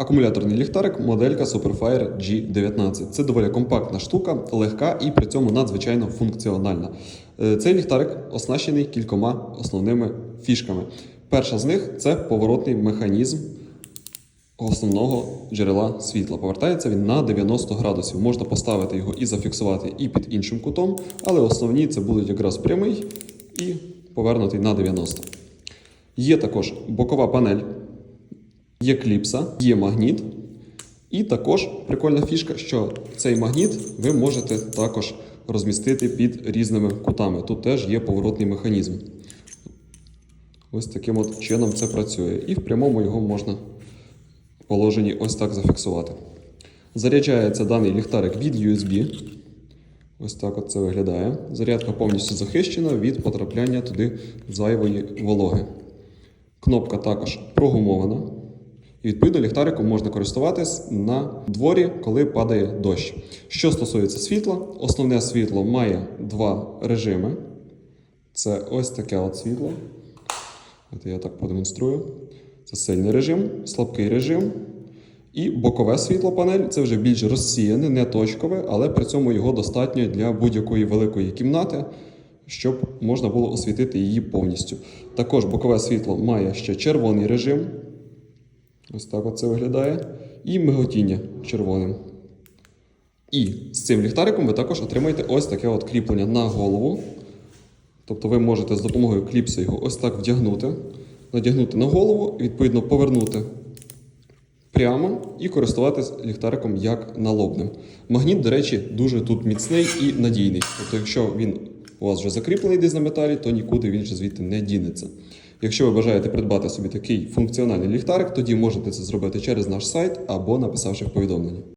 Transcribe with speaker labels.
Speaker 1: Акумуляторний ліхтарик моделька Superfire G19. Це доволі компактна штука, легка і при цьому надзвичайно функціональна. Е, Цей ліхтарик оснащений кількома основними фішками. Перша з них це поворотний механізм основного джерела світла. Повертається він на 90 градусів. Можна поставити його і зафіксувати і під іншим кутом, але основні це будуть якраз прямий і повернутий на 90. Є також бокова панель, є кліпса, є магніт. І також прикольна фішка, що цей магніт ви можете також розмістити під різними кутами. Тут теж є поворотний механізм. Ось таким от чином це працює. І в прямому його можна в положенні ось так зафіксувати. Заряджається даний ліхтарик від USB. Ось так от це виглядає. Зарядка повністю захищена від потрапляння туди зайвої вологи. Кнопка також прогумована. І відповідно ліхтариком можна користуватись на дворі, коли падає дощ. Що стосується світла, основне світло має два режими. Це ось таке от світло. От я так продемонструю. Це сильний режим, слабкий режим. І бокове світло панель це вже більш розсіяне, не точкове, але при цьому його достатньо для будь-якої великої кімнати, щоб можна було освітити її повністю. Також бокове світло має ще червоний режим. Ось так от це виглядає. І миготіння червоним. І з цим ліхтариком ви також отримаєте ось таке от кріплення на голову. Тобто ви можете з допомогою кліпси його ось так вдягнути, надягнути на голову, відповідно повернути прямо і користуватись ліхтариком як налобним. Магніт, до речі, дуже тут міцний і надійний. Тобто, якщо він у вас вже закріплений десь на металі, то нікуди він вже звідти не дінеться. Якщо ви бажаєте придбати собі такий функціональний ліхтарик, тоді можете це зробити через наш сайт або написавши в повідомленні.